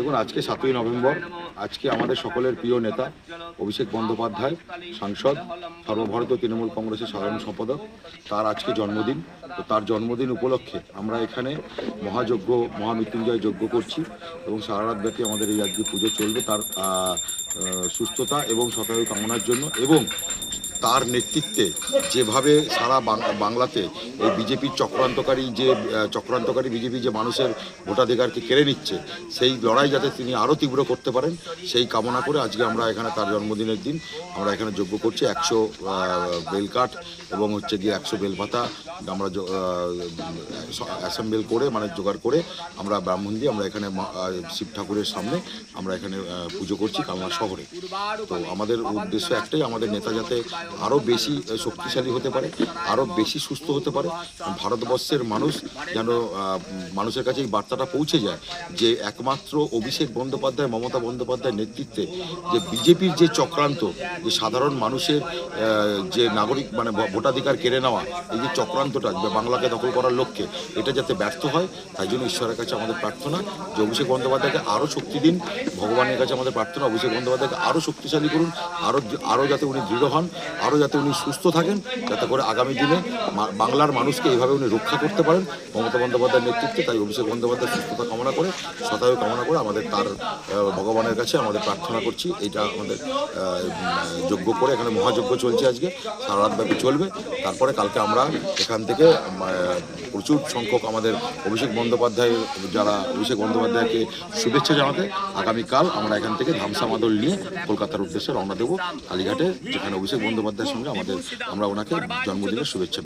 দেখুন, আজকে সাতই নভেম্বর, আজকে আমাদের সকলের প্রিয় নেতা অভিষেক বন্দ্যোপাধ্যায়, সাংসদ, সর্বভারতীয় তৃণমূল কংগ্রেসের সাধারণ সম্পাদক, তার আজকে জন্মদিন। তো তার জন্মদিন উপলক্ষে আমরা এখানে মহাযজ্ঞ, মহামৃত্যুঞ্জয় যজ্ঞ করছি এবং সারা রাত ব্যাপী আমাদের এই আজকে পুজো চলবে তার সুস্থতা এবং শতায়ু কামনার জন্য এবং তার নেতৃত্বে যেভাবে সারা বাংলাতে এই বিজেপির চক্রান্তকারী যে চক্রান্তকারী বিজেপি যে মানুষের ভোটাধিকারকে কেড়ে নিচ্ছে, সেই লড়াই যাতে তিনি আরও তীব্র করতে পারেন, সেই কামনা করে আজকে আমরা এখানে তার জন্মদিনের দিন আমরা এখানে যোগ্য করছি একশো বেলকাঠ এবং হচ্ছে গিয়ে একশো বেল পাতা। আমরা অ্যাসেম্বল করে মানে জোগাড় করে আমরা ব্রাহ্মণ দিয়ে আমরা এখানে শিব ঠাকুরের সামনে আমরা এখানে পুজো করছি কালনা শহরে। তো আমাদের উদ্দেশ্য একটাই আমাদের নেতা যাতে আরও বেশি শক্তিশালী হতে পারে আরও বেশি সুস্থ হতে পারে। ভারতবর্ষের মানুষ যেন মানুষের কাছে এই বার্তাটা পৌঁছে যায় যে একমাত্র অভিষেক বন্দ্যোপাধ্যায়, মমতা বন্দ্যোপাধ্যায়ের নেতৃত্বে যে বিজেপির যে চক্রান্ত, যে সাধারণ মানুষের যে নাগরিক মানে ভোটাধিকার কেড়ে নেওয়া, এই যে চক্রান্তটা বাংলাকে দখল করার লক্ষ্যে, এটা যাতে ব্যর্থ হয়, তাই জন্য ঈশ্বরের কাছে আমাদের প্রার্থনা যে অভিষেক বন্দ্যোপাধ্যায়কে আরও শক্তি দিন, ভগবানের কাছে আমাদের প্রার্থনা অভিষেক বন্দ্যোপাধ্যায়কে আরও শক্তিশালী করুন আরও আরও যাতে উনি দৃঢ় হন আরও যাতে উনি সুস্থ থাকেন, যাতে করে আগামী দিনে বাংলার মানুষকে এইভাবে উনি রক্ষা করতে পারেন। মমতা বন্দ্যোপাধ্যায়ের নেতৃত্বে তাই অভিষেক বন্দ্যোপাধ্যায় সুস্থতা কামনা করে শতায়ু কামনা করে আমাদের তার ভগবানের কাছে আমাদের প্রার্থনা করছি। এটা আমাদের যজ্ঞ করে এখানে মহাযজ্ঞ চলছে আজকে সারা রাত ব্যাপী চলবে। তারপরে কালকে আমরা এখান থেকে প্রচুর সংখ্যক আমাদের অভিষেক বন্দ্যোপাধ্যায়, যারা অভিষেক বন্দ্যোপাধ্যায়কে শুভেচ্ছা জানাতে আগামীকাল আমরা এখান থেকে ধামসা মাদল নিয়ে কলকাতার উদ্দেশ্যে রওনা দেবো। কালীঘাটে যেখানে অভিষেক বন্দ্যোপাধ্যায়ের সঙ্গে আমাদের আমরা ওনাকে জন্মদিনের শুভেচ্ছা